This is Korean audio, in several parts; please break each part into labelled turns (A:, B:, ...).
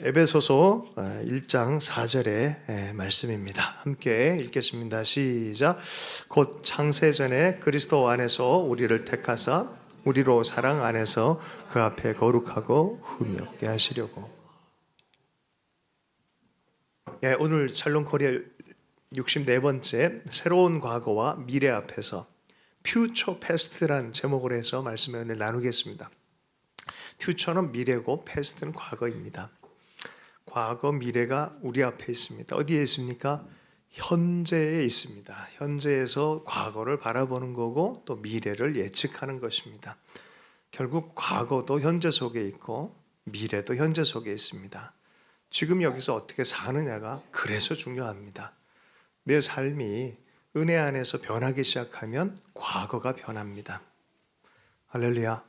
A: 에베소서 1장 4절의 말씀입니다. 함께 읽겠습니다. 시작. 곧 창세 전에 그리스도 안에서 우리를 택하사 우리로 사랑 안에서 그 앞에 거룩하고 흠없게 하시려고. 예, 오늘 샬롬 코리아 64번째 새로운 과거와 미래 앞에서 퓨처 패스트란 제목으로 해서 말씀을 나누겠습니다. 퓨처는 미래고 패스트는 과거입니다. 과거, 미래가 우리 앞에 있습니다. 어디에 있습니까? 현재에 있습니다. 현재에서 과거를 바라보는 거고 또 미래를 예측하는 것입니다. 결국 과거도 현재 속에 있고 미래도 현재 속에 있습니다. 지금 여기서 어떻게 사느냐가 그래서 중요합니다. 내 삶이 은혜 안에서 변하기 시작하면 과거가 변합니다. 할렐루야.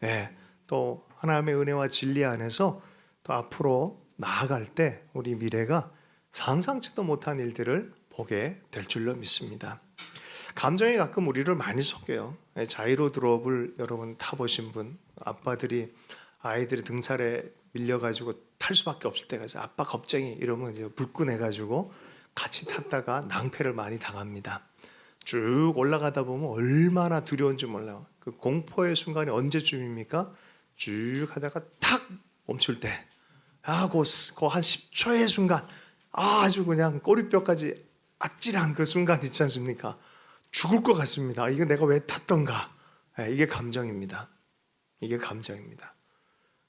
A: 네. 또 하나님의 은혜와 진리 안에서 또 앞으로 나아갈 때 우리 미래가 상상치도 못한 일들을 보게 될 줄로 믿습니다. 감정이 가끔 우리를 많이 속여요. 자이로 드롭을 여러분 타보신 분, 아빠들이 아이들이 등살에 밀려가지고 탈 수밖에 없을 때가 있어요. 아빠 겁쟁이 이러면 이제 불끈해가지고 같이 탔다가 낭패를 많이 당합니다. 쭉 올라가다 보면 얼마나 두려운지 몰라요. 그 공포의 순간이 언제쯤입니까? 쭉 하다가 탁 멈출 때, 아, 그, 그한 10초의 순간, 아주 그냥 꼬리뼈까지 아찔한 그 순간 있지 않습니까? 죽을 것 같습니다. 이거 내가 왜 탔던가? 네, 이게 감정입니다. 이게 감정입니다.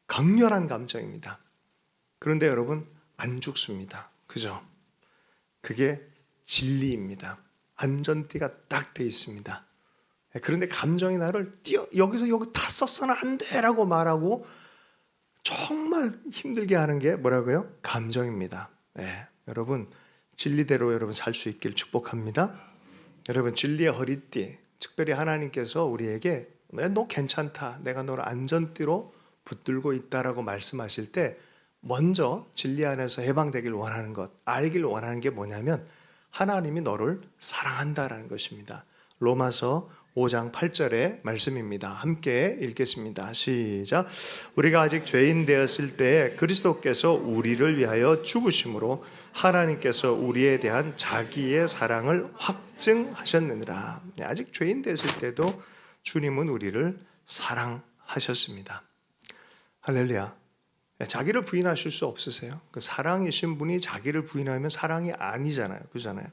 A: 강렬한 감정입니다. 그런데 여러분, 안 죽습니다. 그죠? 그게 진리입니다. 안전띠가 딱 돼 있습니다. 예, 그런데 감정이 나를 뛰어 여기서 여기 다 썼어는 안 돼라고 말하고 정말 힘들게 하는 게 뭐라고요? 감정입니다. 네, 여러분 진리대로 여러분 살 수 있길 축복합니다. 여러분 진리의 허리띠, 특별히 하나님께서 우리에게 너 괜찮다, 내가 너를 안전띠로 붙들고 있다라고 말씀하실 때 먼저 진리 안에서 해방되길 원하는 것, 알길 원하는 게 뭐냐면 하나님이 너를 사랑한다라는 것입니다. 로마서 5장 8절의 말씀입니다. 함께 읽겠습니다. 시작. 우리가 아직 죄인 되었을 때 그리스도께서 우리를 위하여 죽으심으로 하나님께서 우리에 대한 자기의 사랑을 확증하셨느니라. 네, 아직 죄인 되었을 때도 주님은 우리를 사랑하셨습니다. 할렐루야. 네, 자기를 부인하실 수 없으세요? 그 사랑이신 분이 자기를 부인하면 사랑이 아니잖아요. 그잖아요.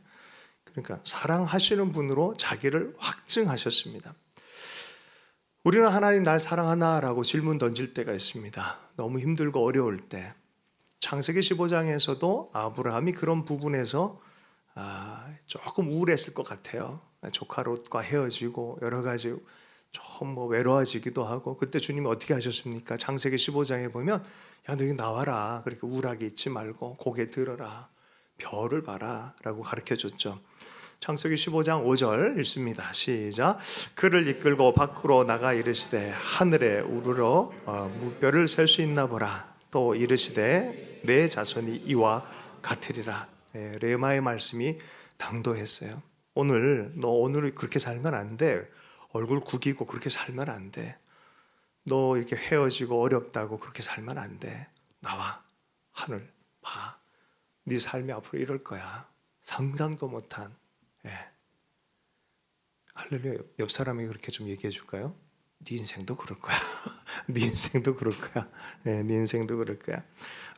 A: 그러니까 사랑하시는 분으로 자기를 확증하셨습니다. 우리는 하나님 날 사랑하나라고 질문 던질 때가 있습니다. 너무 힘들고 어려울 때. 창세기 15장에서도 아브라함이 그런 부분에서 아, 조금 우울했을 것 같아요. 조카 롯과 헤어지고 여러 가지 좀 뭐 외로워지기도 하고 그때 주님이 어떻게 하셨습니까? 창세기 15장에 보면 야 너희 나와라 그렇게 우울하게 있지 말고 고개 들어라 별을 봐라라고 가르쳐 줬죠. 창세기 15장 5절 읽습니다. 시작. 그를 이끌고 밖으로 나가 이르시되 하늘에 우르러 어, 무별을 셀수 있나 보라. 또 이르시되 내 자손이 이와 같으리라. 네, 레마의 말씀이 당도했어요. 오늘 너 오늘 그렇게 살면 안 돼. 얼굴 구기고 그렇게 살면 안 돼. 너 이렇게 헤어지고 어렵다고 그렇게 살면 안 돼. 나와 하늘 봐. 네 삶이 앞으로 이럴 거야. 상상도 못한 예. 할렐루야. 옆 사람이 그렇게 좀 얘기해 줄까요? 네 인생도 그럴 거야. 네 인생도 그럴 거야. 네, 네 인생도 그럴 거야.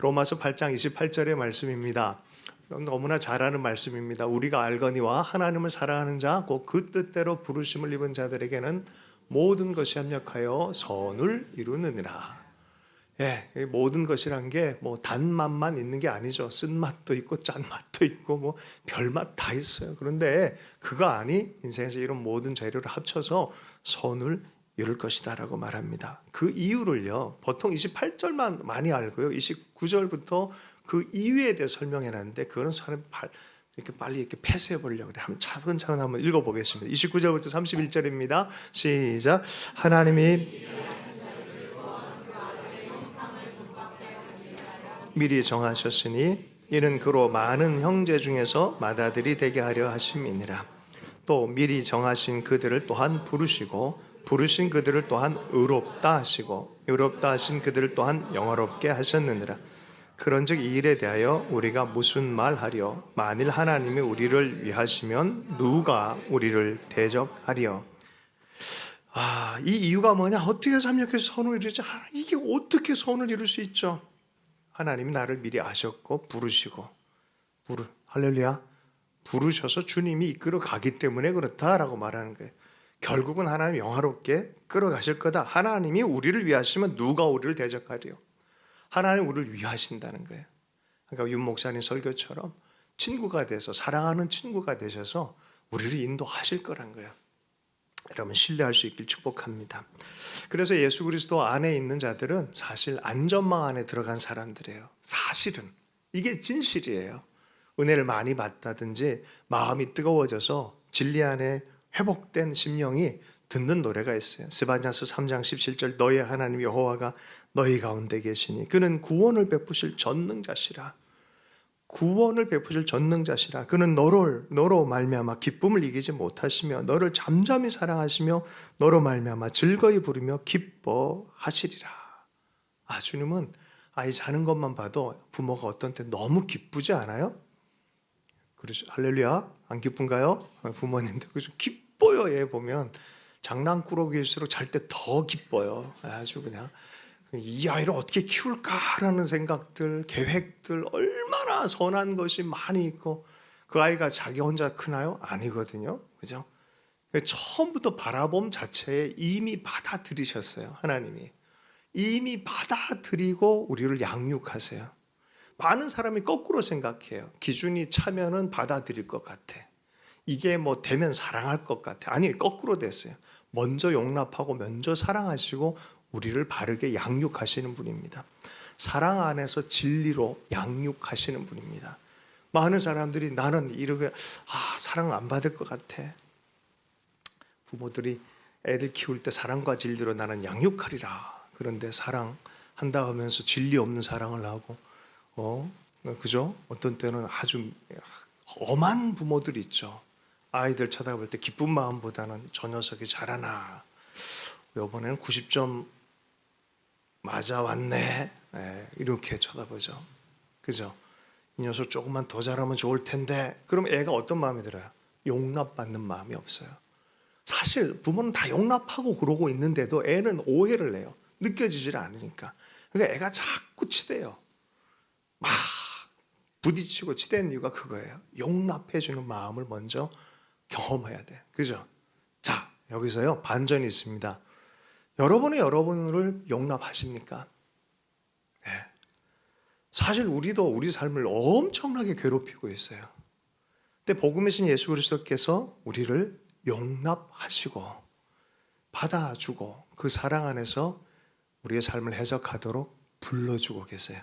A: 로마서 8장 28절의 말씀입니다. 너무나 잘 아는 말씀입니다. 우리가 알거니와 하나님을 사랑하는 자, 곧 그 뜻대로 부르심을 입은 자들에게는 모든 것이 합력하여 선을 이루느니라. 예, 모든 것이란 게 뭐 단맛만 있는 게 아니죠. 쓴맛도 있고 짠맛도 있고 뭐 별맛 다 있어요. 그런데 그거 아니 인생에서 이런 모든 재료를 합쳐서 선을 이룰 것이다라고 말합니다. 그 이유를요. 보통 28절만 많이 알고요. 29절부터 그 이유에 대해 설명해 놨는데 그거는 사람 이렇게 빨리 이렇게 패스해 보려고 그래. 한번 차근차근 한번 읽어 보겠습니다. 29절부터 31절입니다. 시작. 하나님이 미리 정하셨으니 이는 그로 많은 형제 중에서 맏아들이 되게 하려 하심이니라. 또 미리 정하신 그들을 또한 부르시고 부르신 그들을 또한 의롭다 하시고 의롭다 하신 그들을 또한 영화롭게 하셨느니라. 그런즉 이 일에 대하여 우리가 무슨 말하려 만일 하나님이 우리를 위하시면 누가 우리를 대적하리요 아, 이 이유가 뭐냐? 어떻게 삼력해서 선을 이루지? 아, 이게 어떻게 선을 이룰 수 있죠? 하나님이 나를 미리 아셨고 부르시고 부르 할렐루야 부르셔서 주님이 이끌어 가기 때문에 그렇다라고 말하는 거예요. 결국은 하나님 영화롭게 끌어가실 거다. 하나님이 우리를 위하시면 누가 우리를 대적하리요? 하나님 우리를 위하신다는 거예요. 그러니까 윤 목사님 설교처럼 친구가 돼서 사랑하는 친구가 되셔서 우리를 인도하실 거란 거예요. 여러분 신뢰할 수 있길 축복합니다. 그래서 예수 그리스도 안에 있는 자들은 사실 안전망 안에 들어간 사람들이에요. 사실은 이게 진실이에요. 은혜를 많이 받다든지 마음이 뜨거워져서 진리 안에 회복된 심령이 듣는 노래가 있어요. 스바냐서 3장 17절 너의 하나님 여호와가 너희 가운데 계시니 그는 구원을 베푸실 전능자시라. 구원을 베푸실 전능자시라. 그는 너를 너로 말미암아 기쁨을 이기지 못하시며 너를 잠잠히 사랑하시며 너로 말미암아 즐거이 부르며 기뻐하시리라. 아 주님은 아이 자는 것만 봐도 부모가 어떤 때 너무 기쁘지 않아요? 그러죠. 할렐루야. 안 기쁜가요? 부모님들 그죠. 기뻐요. 얘 보면 장난꾸러기일수록 잘 때 더 기뻐요. 아주 그냥 이 아이를 어떻게 키울까라는 생각들, 계획들 얼 마나 선한 것이 많이 있고 그 아이가 자기 혼자 크나요? 아니거든요. 그죠? 처음부터 바라봄 자체에 이미 받아들이셨어요. 하나님이. 이미 받아들이고 우리를 양육하세요. 많은 사람이 거꾸로 생각해요. 기준이 차면은 받아들일 것 같아. 이게 뭐 되면 사랑할 것 같아. 아니, 거꾸로 됐어요. 먼저 용납하고 먼저 사랑하시고 우리를 바르게 양육하시는 분입니다. 사랑 안에서 진리로 양육하시는 분입니다. 많은 사람들이 나는 이렇게 아, 사랑 안 받을 것 같아. 부모들이 애들 키울 때 사랑과 진리로 나는 양육하리라. 그런데 사랑한다 하면서 진리 없는 사랑을 하고 어 그죠? 어떤 때는 아주 엄한 부모들 있죠. 아이들 쳐다볼 때 기쁜 마음보다는 저 녀석이 잘하나. 이번에는 90점 맞아 왔네. 네, 이렇게 쳐다보죠. 그죠? 이 녀석 조금만 더 잘하면 좋을 텐데. 그럼 애가 어떤 마음이 들어요? 용납받는 마음이 없어요. 사실 부모는 다 용납하고 그러고 있는데도 애는 오해를 해요. 느껴지질 않으니까. 그러니까 애가 자꾸 치대요. 막 부딪히고 치대는 이유가 그거예요. 용납해주는 마음을 먼저 경험해야 돼. 그죠? 자, 여기서요, 반전이 있습니다. 여러분이 여러분을 용납하십니까? 네. 사실 우리도 우리 삶을 엄청나게 괴롭히고 있어요. 근데 복음이신 예수 그리스도께서 우리를 용납하시고 받아주고 그 사랑 안에서 우리의 삶을 해석하도록 불러주고 계세요.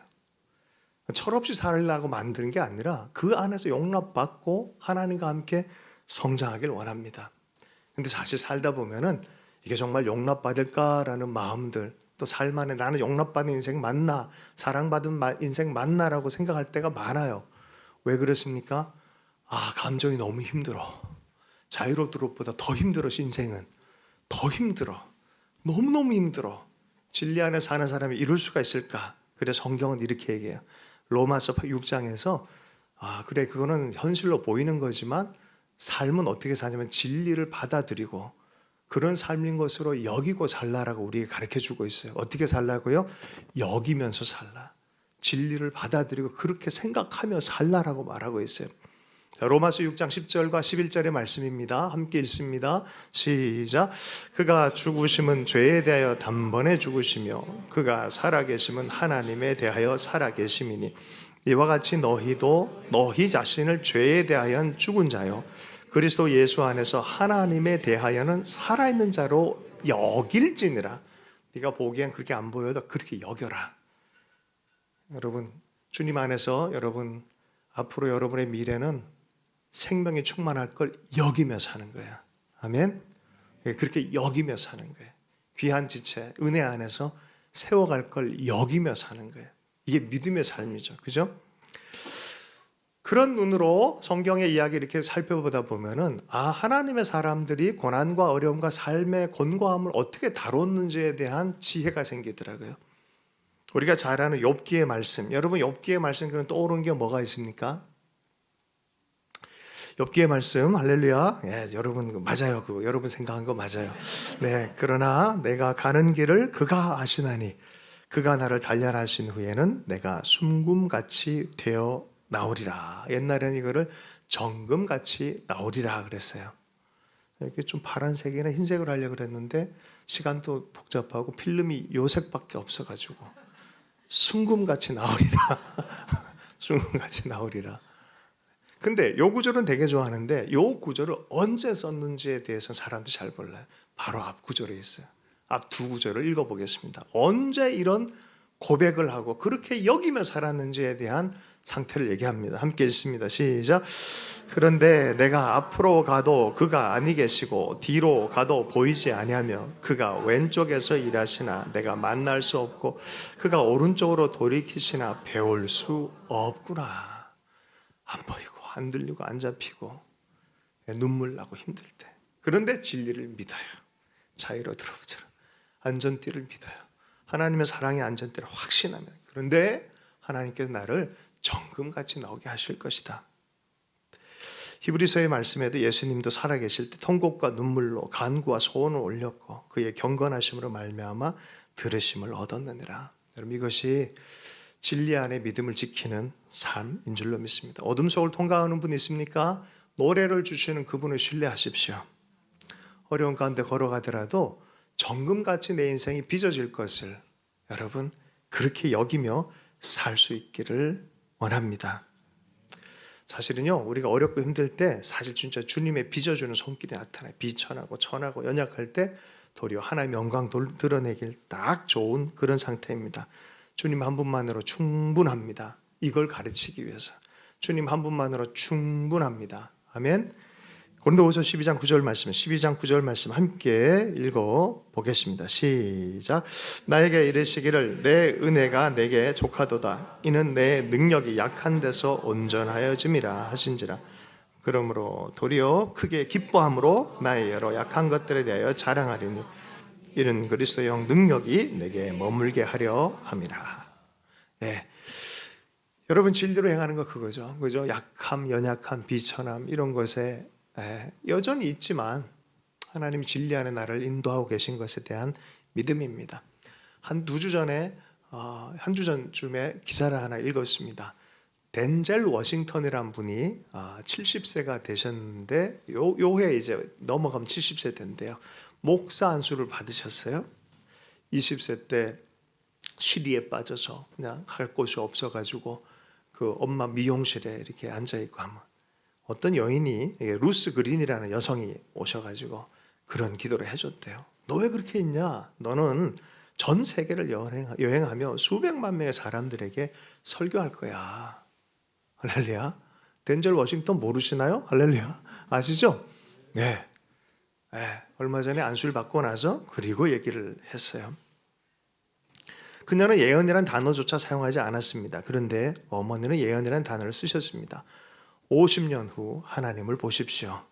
A: 철없이 살라고 만드는 게 아니라 그 안에서 용납받고 하나님과 함께 성장하길 원합니다. 근데 사실 살다 보면은 이게 정말 용납받을까라는 마음들 또삶 안에 나는 용납받는 인생 맞나 사랑받은 인생 맞나라고 생각할 때가 많아요. 왜 그렇습니까? 아 감정이 너무 힘들어. 자유롭도록 보다 더 힘들어 인생은 더 힘들어. 너무 너무 힘들어. 진리 안에 사는 사람이 이럴 수가 있을까? 그래서 성경은 이렇게 얘기해요. 로마서 6장에서 아 그래 그거는 현실로 보이는 거지만 삶은 어떻게 사냐면 진리를 받아들이고 그런 삶인 것으로 여기고 살라라고 우리에게 가르쳐 주고 있어요. 어떻게 살라고요? 여기면서 살라. 진리를 받아들이고 그렇게 생각하며 살라라고 말하고 있어요. 자, 로마서 6장 10절과 11절의 말씀입니다. 함께 읽습니다. 시작. 그가 죽으심은 죄에 대하여 단번에 죽으시며 그가 살아계심은 하나님에 대하여 살아계심이니 이와 같이 너희도 너희 자신을 죄에 대하여 죽은 자요 그리스도 예수 안에서 하나님에 대하여는 살아있는 자로 여길지니라. 네가 보기엔 그렇게 안 보여도 그렇게 여겨라. 여러분 주님 안에서 여러분 앞으로 여러분의 미래는 생명이 충만할 걸 여기며 사는 거야. 아멘. 예, 그렇게 여기며 사는 거예요. 귀한 지체 은혜 안에서 세워갈 걸 여기며 사는 거예요. 이게 믿음의 삶이죠. 그죠? 그런 눈으로 성경의 이야기 이렇게 살펴보다 보면은 아 하나님의 사람들이 고난과 어려움과 삶의 곤고함을 어떻게 다뤘는지에 대한 지혜가 생기더라고요. 우리가 잘 아는 욥기의 말씀. 여러분 욥기의 말씀 그럼 떠오르는 게 뭐가 있습니까? 욥기의 말씀 할렐루야. 예, 여러분 맞아요. 그 여러분 생각한 거 맞아요. 네, 그러나 내가 가는 길을 그가 아시나니 그가 나를 단련하신 후에는 내가 숨금같이 되어 나오리라. 옛날에는 이거를 정금같이 나오리라 그랬어요. 이렇게 좀 파란색이나 흰색으로 하려고 그랬는데 시간도 복잡하고 필름이 요색밖에 없어가지고 순금같이 나오리라. 순금같이 나오리라. 근데 요 구절은 되게 좋아하는데 요 구절을 언제 썼는지에 대해서 사람들이 잘 몰라요. 바로 앞 구절에 있어요. 앞 두 구절을 읽어보겠습니다. 언제 이런 고백을 하고 그렇게 여기며 살았는지에 대한 상태를 얘기합니다. 함께 읽습니다. 시작. 그런데 내가 앞으로 가도 그가 아니 계시고 뒤로 가도 보이지 아니하며 그가 왼쪽에서 일하시나 내가 만날 수 없고 그가 오른쪽으로 돌이키시나 배울 수 없구나. 안 보이고 안 들리고 안 잡히고 눈물 나고 힘들 때. 그런데 진리를 믿어요. 자유로 들어보자. 안전띠를 믿어요. 하나님의 사랑의 안전띠를 확신하면 그런데 하나님께서 나를 정금같이 나오게 하실 것이다. 히브리서의 말씀에도 예수님도 살아계실 때 통곡과 눈물로 간구와 소원을 올렸고 그의 경건하심으로 말미암아 들으심을 얻었느니라. 여러분 이것이 진리 안에 믿음을 지키는 삶인 줄로 믿습니다. 어둠 속을 통과하는 분 있습니까? 노래를 주시는 그분을 신뢰하십시오. 어려운 가운데 걸어가더라도 정금같이 내 인생이 빚어질 것을 여러분 그렇게 여기며 살 수 있기를 원합니다. 사실은요, 우리가 어렵고 힘들 때 사실 진짜 주님의 빚어주는 손길이 나타나요. 비천하고 천하고 연약할 때 도리어 하나님의 영광 드러내길 딱 좋은 그런 상태입니다. 주님 한 분만으로 충분합니다. 이걸 가르치기 위해서. 주님 한 분만으로 충분합니다. 아멘. 고린도후서 12장 9절 말씀, 12장 9절 말씀 함께 읽어 보겠습니다. 시작. 나에게 이르시기를 내 은혜가 내게 족하도다. 이는 내 능력이 약한 데서 온전하여짐이라 하신지라. 그러므로 도리어 크게 기뻐함으로 나의 여러 약한 것들에 대하여 자랑하리니 이는 그리스도의 영 능력이 내게 머물게 하려 함이라. 예. 여러분 진리로 행하는 거 그거죠. 그죠? 약함, 연약함, 비천함 이런 것에 예, 여전히 있지만 하나님 진리 안에 나를 인도하고 계신 것에 대한 믿음입니다. 한 두 주 전에 어, 한주 전쯤에 기사를 하나 읽었습니다. 덴젤 워싱턴이란 분이 70세가 아, 되셨는데 요, 요해 이제 넘어가면 70세 된대요. 목사 안수를 받으셨어요. 20세 때 시리에 빠져서 그냥 할 곳이 없어가지고 그 엄마 미용실에 이렇게 앉아 있고 하면 어떤 여인이 루스 그린이라는 여성이 오셔가지고 그런 기도를 해줬대요. 너 왜 그렇게 했냐? 너는 전 세계를 여행, 하며 수백만 명의 사람들에게 설교할 거야. 할렐루야. 덴젤 워싱턴 모르시나요? 할렐루야. 아시죠? 네. 네. 얼마 전에 안수를 받고 나서 그리고 얘기를 했어요. 그녀는 예언이란 단어조차 사용하지 않았습니다. 그런데 어머니는 예언이란 단어를 쓰셨습니다. 50년 후 하나님을 보십시오.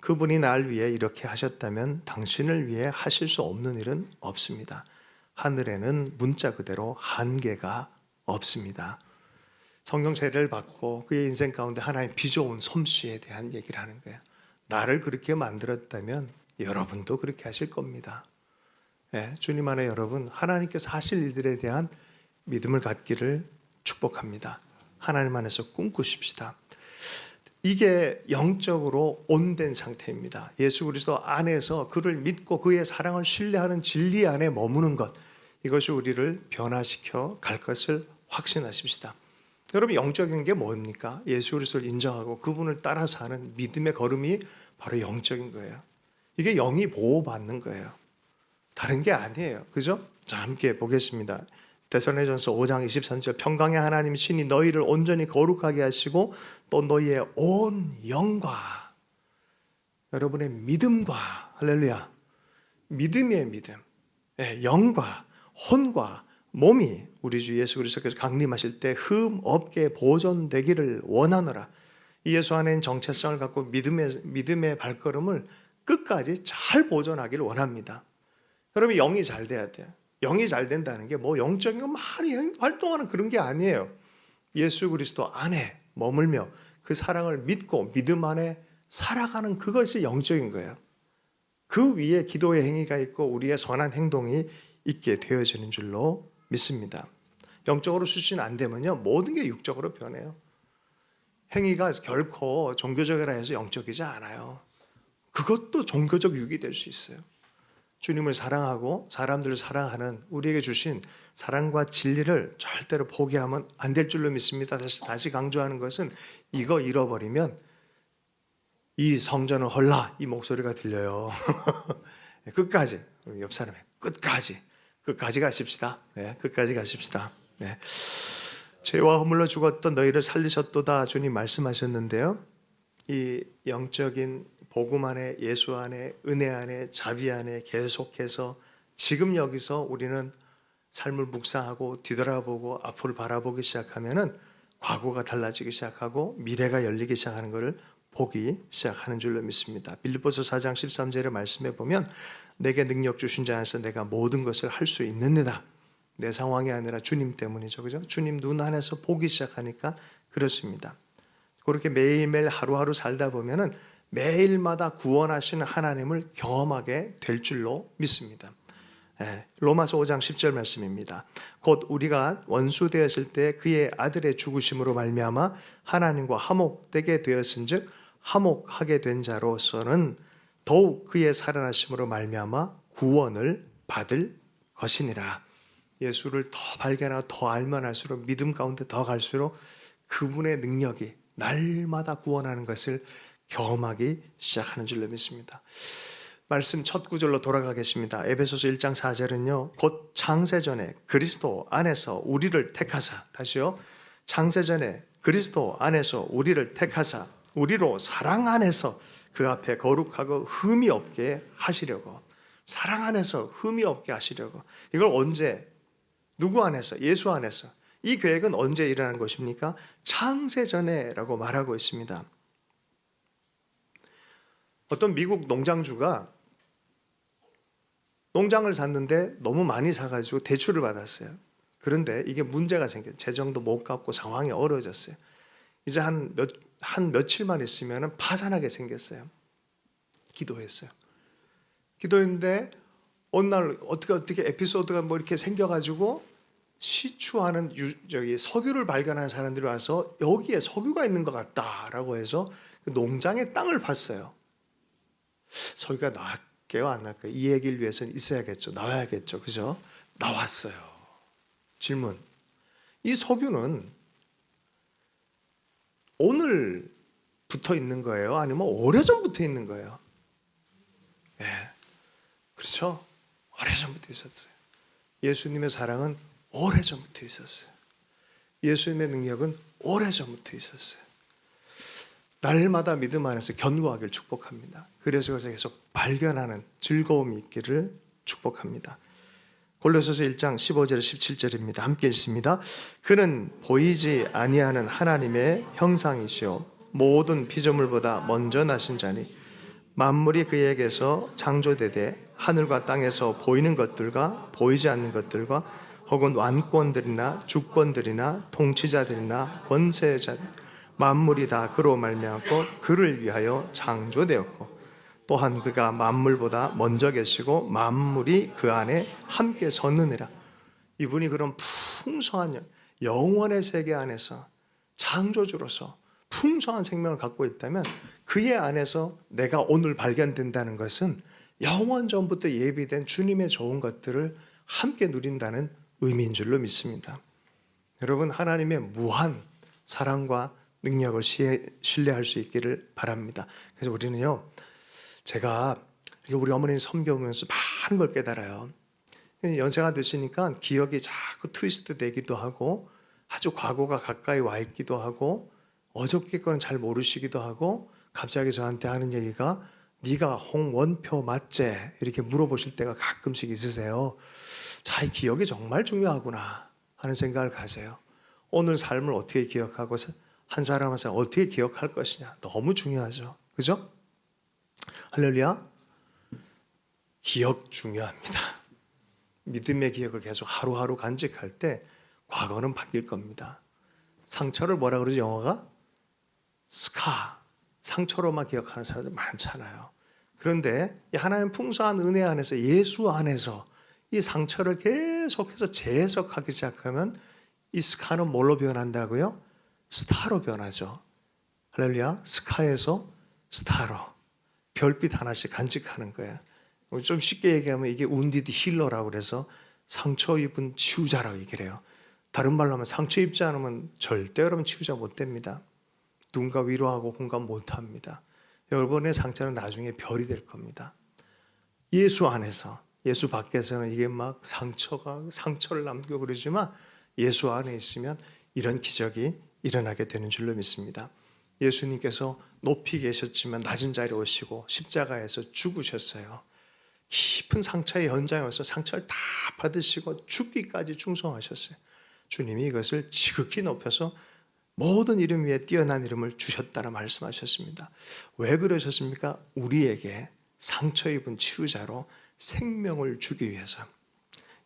A: 그분이 날 위해 이렇게 하셨다면 당신을 위해 하실 수 없는 일은 없습니다. 하늘에는 문자 그대로 한계가 없습니다. 성경 세례를 받고 그의 인생 가운데 하나님 빚어온 솜씨에 대한 얘기를 하는 거예요. 나를 그렇게 만들었다면 여러분도 그렇게 하실 겁니다. 네, 주님 안에 여러분 하나님께서 하실 일들에 대한 믿음을 갖기를 축복합니다. 하나님 안에서 꿈꾸십시다. 이게 영적으로 온된 상태입니다. 예수 그리스도 안에서 그를 믿고 그의 사랑을 신뢰하는 진리 안에 머무는 것 이것이 우리를 변화시켜 갈 것을 확신하십시다. 여러분 영적인 게 뭡니까? 예수 그리스도를 인정하고 그분을 따라 사는 믿음의 걸음이 바로 영적인 거예요. 이게 영이 보호받는 거예요. 다른 게 아니에요. 그죠? 자, 함께 보겠습니다. 데살로니전서 5장 23절 평강의 하나님 신이 너희를 온전히 거룩하게 하시고 또 너희의 온 영과 여러분의 믿음과 할렐루야 믿음의 믿음 예, 영과 혼과 몸이 우리 주 예수 그리스도께서 강림하실 때 흠 없게 보존되기를 원하노라 이 예수 안에 정체성을 갖고 믿음의 믿음의 발걸음을 끝까지 잘 보존하기를 원합니다. 여러분 영이 잘 돼야 돼요. 영이 잘 된다는 게 뭐 영적인 거 많이 활동하는 그런 게 아니에요. 예수 그리스도 안에 머물며 그 사랑을 믿고 믿음 안에 살아가는 그것이 영적인 거예요. 그 위에 기도의 행위가 있고 우리의 선한 행동이 있게 되어지는 줄로 믿습니다. 영적으로 수신 안 되면요 모든 게 육적으로 변해요. 행위가 결코 종교적이라 해서 영적이지 않아요. 그것도 종교적 육이 될 수 있어요. 주님을 사랑하고 사람들을 사랑하는 우리에게 주신 사랑과 진리를 절대로 포기하면 안 될 줄로 믿습니다. 다시 다시 강조하는 것은 이거 잃어버리면 이 성전은 헐라 이 목소리가 들려요. 끝까지 옆 사람의 끝까지 끝까지 가십시다. 네, 끝까지 가십시다. 네. 죄와 허물로 죽었던 너희를 살리셨도다 주님 말씀하셨는데요. 이 영적인 복음 안에 예수 안에 은혜 안에 자비 안에 계속해서 지금 여기서 우리는 삶을 묵상하고 뒤돌아보고 앞을 바라보기 시작하면은 과거가 달라지기 시작하고 미래가 열리기 시작하는 것을 보기 시작하는 줄로 믿습니다. 빌립보서 4장 13절의 말씀에 보면 내게 능력 주신 자 안에서 내가 모든 것을 할 수 있느니라. 내 상황이 아니라 주님 때문이죠. 그죠? 주님 눈 안에서 보기 시작하니까 그렇습니다. 그렇게 매일매일 하루하루 살다 보면은 매일마다 구원하시는 하나님을 경험하게 될 줄로 믿습니다. 예, 로마서 5장 10절 말씀입니다. 곧 우리가 원수 되었을 때 그의 아들의 죽으심으로 말미암아 하나님과 화목되게 되었은즉 화목하게 된 자로서는 더욱 그의 살아나심으로 말미암아 구원을 받을 것이니라. 예수를 더 발견하고 더 알면 할수록 믿음 가운데 더 갈수록 그분의 능력이 날마다 구원하는 것을 경험하기 시작하는 줄로 믿습니다. 말씀 첫 구절로 돌아가 겠습니다. 에베소서 1장 4절은요. 곧 창세 전에 그리스도 안에서 우리를 택하사 다시요. 창세 전에 그리스도 안에서 우리를 택하사 우리로 사랑 안에서 그 앞에 거룩하고 흠이 없게 하시려고 사랑 안에서 흠이 없게 하시려고 이걸 언제 누구 안에서 예수 안에서 이 계획은 언제 일어난 것입니까? 창세 전에라고 말하고 있습니다. 어떤 미국 농장주가 농장을 샀는데 너무 많이 사가지고 대출을 받았어요. 그런데 이게 문제가 생겨 재정도 못 갚고 상황이 어려워졌어요. 이제 한 몇, 한 며칠만 있으면 파산하게 생겼어요. 기도했어요. 기도했는데 어느 날 어떻게 어떻게 에피소드가 뭐 이렇게 생겨가지고 시추하는 유, 저기 석유를 발견한 사람들이 와서 여기에 석유가 있는 것 같다라고 해서 그 농장의 땅을 봤어요. 석유가 나올게요, 안 나올게요? 이 얘기를 위해서는 있어야겠죠, 나와야겠죠, 그죠? 나왔어요. 질문: 이 석유는 오늘 붙어 있는 거예요? 아니면 오래전 붙어 있는 거예요? 예. 네. 그렇죠? 오래전부터 있었어요. 예수님의 사랑은 오래전부터 있었어요. 예수님의 능력은 오래전부터 있었어요. 날마다 믿음 안에서 견고하기를 축복합니다. 그래서 그것을 계속 발견하는 즐거움이 있기를 축복합니다. 골로새서 1장 15절 17절입니다. 함께 읽습니다. 그는 보이지 아니하는 하나님의 형상이시요 모든 피조물보다 먼저 나신 자니 만물이 그에게서 창조되되 하늘과 땅에서 보이는 것들과 보이지 않는 것들과 혹은 완권들이나 주권들이나 통치자들이나 권세자 만물이 다 그로 말미암고 그를 위하여 창조되었고 또한 그가 만물보다 먼저 계시고 만물이 그 안에 함께 섰느니라. 이분이 그런 풍성한 영원의 세계 안에서 창조주로서 풍성한 생명을 갖고 있다면 그의 안에서 내가 오늘 발견된다는 것은 영원 전부터 예비된 주님의 좋은 것들을 함께 누린다는 의미인 줄로 믿습니다. 여러분 하나님의 무한 사랑과 능력을 신뢰할 수 있기를 바랍니다. 그래서 우리는요, 제가 우리 어머니 섬겨보면서 많은 걸 깨달아요. 연세가 드시니까 기억이 자꾸 트위스트 되기도 하고 아주 과거가 가까이 와 있기도 하고 어저께 거는 잘 모르시기도 하고 갑자기 저한테 하는 얘기가 네가 홍원표 맞제 이렇게 물어보실 때가 가끔씩 있으세요. 자, 기억이 정말 중요하구나 하는 생각을 가져요. 오늘 삶을 어떻게 기억하고 한 사람 한 사람 어떻게 기억할 것이냐 너무 중요하죠. 그죠? 할렐루야. 기억 중요합니다. 믿음의 기억을 계속 하루하루 간직할 때 과거는 바뀔 겁니다. 상처를 뭐라 그러지 영어가 스카 상처로만 기억하는 사람들 많잖아요. 그런데 이 하나님 풍성한 은혜 안에서 예수 안에서 이 상처를 계속해서 재해석하기 시작하면 이 스카는 뭘로 변한다고요? 스타로 변하죠. 할렐루야. 스카에서 스타로 별빛 하나씩 간직하는 거예요. 좀 쉽게 얘기하면 이게 운디드 힐러라고 그래서 상처 입은 치유자라고 얘기를 해요. 다른 말로 하면 상처 입지 않으면 절대 여러분 치유자 못 됩니다. 누군가 위로하고 공감 못 합니다. 여러분의 상처는 나중에 별이 될 겁니다. 예수 안에서 예수 밖에서는 이게 막 상처가 상처를 남기고 그러지만 예수 안에 있으면 이런 기적이 일어나게 되는 줄로 믿습니다. 예수님께서 높이 계셨지만 낮은 자리에 오시고 십자가에서 죽으셨어요. 깊은 상처의 현장에 와서 상처를 다 받으시고 죽기까지 충성하셨어요. 주님이 이것을 지극히 높여서 모든 이름 위에 뛰어난 이름을 주셨다라 말씀하셨습니다. 왜 그러셨습니까? 우리에게 상처 입은 치유자로 생명을 주기 위해서.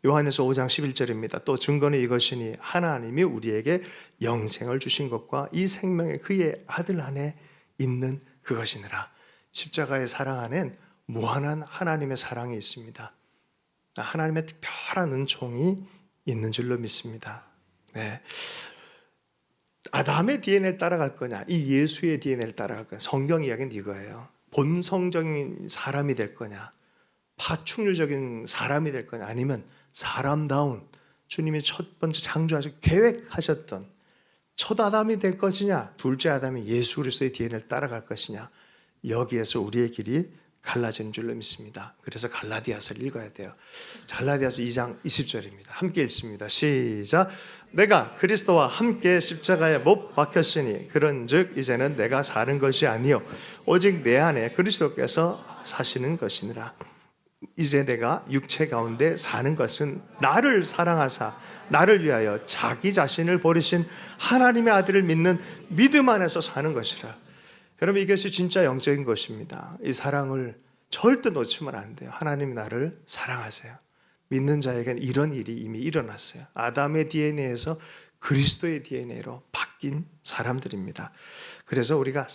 A: 요한에서 5장 11절입니다. 또 증거는 이것이니 하나님이 우리에게 영생을 주신 것과 이 생명이 그의 아들 안에 있는 그것이니라. 십자가의 사랑 안엔 무한한 하나님의 사랑이 있습니다. 하나님의 특별한 은총이 있는 줄로 믿습니다. 네. 아담의 DNA를 따라갈 거냐, 이 예수의 DNA를 따라갈 거냐. 성경 이야기는 이거예요. 본성적인 사람이 될 거냐, 파충류적인 사람이 될 거냐, 아니면 사람다운 주님이 첫 번째 창조하셔 계획하셨던 첫 아담이 될 것이냐, 둘째 아담이 예수 그리스도의 DNA를 따라갈 것이냐, 여기에서 우리의 길이 갈라지는 줄로 믿습니다. 그래서 갈라디아서를 읽어야 돼요. 갈라디아서 2장 20절입니다. 함께 읽습니다. 시작. 내가 그리스도와 함께 십자가에 못 박혔으니 그런즉 이제는 내가 사는 것이 아니요 오직 내 안에 그리스도께서 사시는 것이니라. 이제 내가 육체 가운데 사는 것은 나를 사랑하사 나를 위하여 자기 자신을 버리신 하나님의 아들을 믿는 믿음 안에서 사는 것이라. 여러분 이것이 진짜 영적인 것입니다. 이 사랑을 절대 놓치면 안 돼요. 하나님이 나를 사랑하세요. 믿는 자에게는 이런 일이 이미 일어났어요. 아담의 DNA에서 그리스도의 DNA로 바뀐 사람들입니다. 그래서 우리가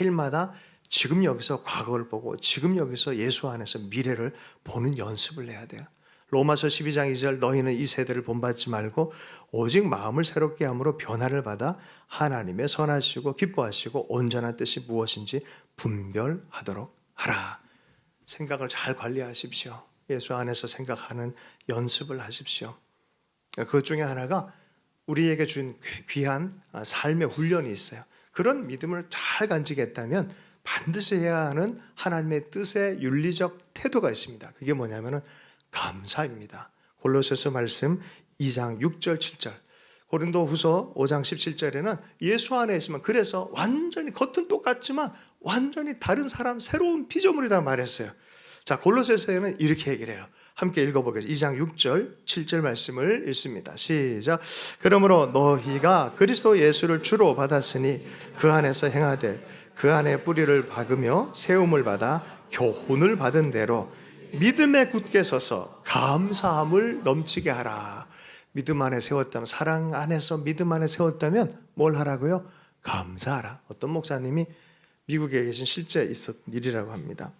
A: 매일마다 지금 여기서 과거를 보고 지금 여기서 예수 안에서 미래를 보는 연습을 해야 돼요. 로마서 12장 2절 너희는 이 세대를 본받지 말고 오직 마음을 새롭게 함으로 변화를 받아 하나님의 선하시고 기뻐하시고 온전한 뜻이 무엇인지 분별하도록 하라. 생각을 잘 관리하십시오. 예수 안에서 생각하는 연습을 하십시오. 그 중에 하나가 우리에게 준 귀한 삶의 훈련이 있어요. 그런 믿음을 잘 간직했다면 반드시 해야 하는 하나님의 뜻의 윤리적 태도가 있습니다. 그게 뭐냐면은 감사입니다. 골로새서 말씀 2장 6절 7절. 고린도 후서 5장 17절에는 예수 안에 있으면 그래서 완전히 겉은 똑같지만 완전히 다른 사람 새로운 피조물이다 말했어요. 자, 골로새서에는 이렇게 얘기를 해요. 함께 읽어보겠습니다. 2장 6절, 7절 말씀을 읽습니다. 시작. 그러므로 너희가 그리스도 예수를 주로 받았으니 그 안에서 행하되 그 안에 뿌리를 박으며 세움을 받아 교훈을 받은 대로 믿음에 굳게 서서 감사함을 넘치게 하라. 믿음 안에 세웠다면 사랑 안에서 믿음 안에 세웠다면 뭘 하라고요? 감사하라. 어떤 목사님이 미국에 계신 실제 있었던 일이라고 합니다.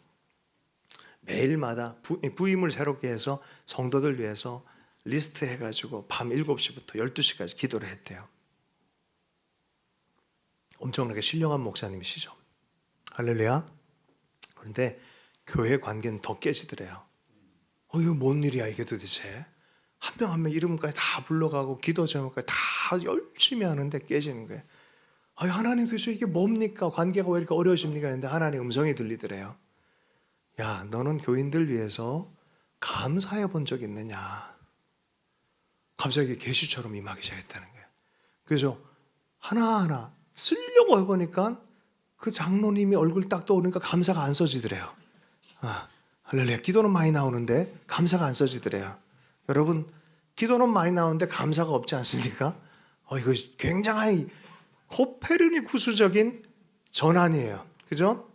A: 매일마다 부임을 새롭게 해서 성도들 위해서 리스트 해가지고 밤 7시부터 12시까지 기도를 했대요. 엄청나게 신령한 목사님이시죠. 할렐루야. 그런데 교회 관계는 더 깨지더래요. 어, 이거 뭔 일이야, 이게 도대체. 한명 한 명 이름까지 다 불러가고 기도 제목까지 다 열심히 하는데 깨지는 거예요. 아, 하나님 도대체 이게 뭡니까? 관계가 왜 이렇게 어려우십니까? 했는데 하나님 음성이 들리더래요. 야, 너는 교인들 위해서 감사해 본 적 있느냐? 갑자기 계시처럼 임하기 시작했다는 거예요. 그래서 하나하나 쓰려고 해보니까 그 장로님이 얼굴 딱 떠오르니까 감사가 안 써지더래요. 아, 할렐루야. 기도는 많이 나오는데 감사가 안 써지더래요. 여러분, 기도는 많이 나오는데 감사가 없지 않습니까? 어, 이거 굉장히 코페르니쿠스적인 전환이에요. 그죠?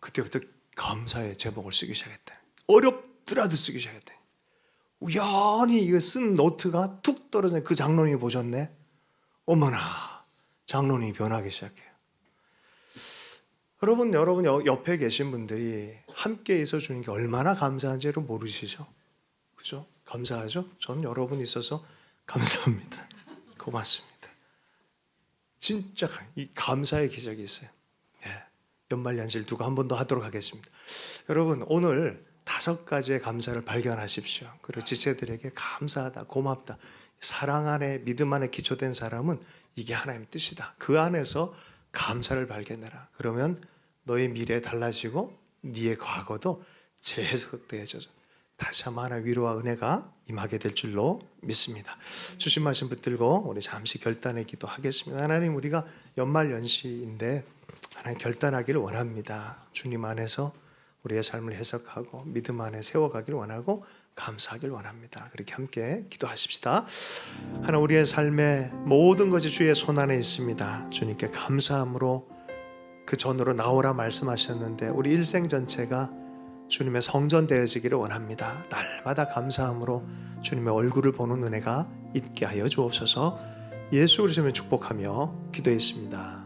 A: 그때부터 감사의 제목을 쓰기 시작했다. 어렵더라도 쓰기 시작했다. 우연히 이거 쓴 노트가 툭 떨어져 그 장로님이 보셨네. 어머나 장로님이 변하기 시작해요. 여러분 여러분 여- 옆에 계신 분들이 함께 있어 주는 게 얼마나 감사한지를 모르시죠? 그죠? 감사하죠? 전 여러분 있어서 감사합니다. 고맙습니다. 진짜 가- 이 감사의 기적이 있어요. 예. 연말 연실 두고 한 번 더 하도록 하겠습니다. 여러분 오늘 다섯 가지의 감사를 발견하십시오. 그리고 지체들에게 감사하다, 고맙다. 사랑 안에 믿음 안에 기초된 사람은 이게 하나님 뜻이다. 그 안에서 감사를 발견해라. 그러면 너의 미래 달라지고 네의 과거도 재해석되어져 다시 한번 하나 위로와 은혜가 임하게 될 줄로 믿습니다. 주신 말씀 붙들고 우리 잠시 결단의 기도하겠습니다. 하나님 우리가 연말 연시인데 하나님 결단하기를 원합니다. 주님 안에서 우리의 삶을 해석하고 믿음 안에 세워가길 원하고 감사하길 원합니다. 그렇게 함께 기도하십시다. 하나 우리의 삶의 모든 것이 주의 손 안에 있습니다. 주님께 감사함으로 그 전으로 나오라 말씀하셨는데 우리 일생 전체가 주님의 성전 되어지기를 원합니다. 날마다 감사함으로 주님의 얼굴을 보는 은혜가 있게 하여 주옵소서. 예수 그리스도의 축복하며 기도했습니다.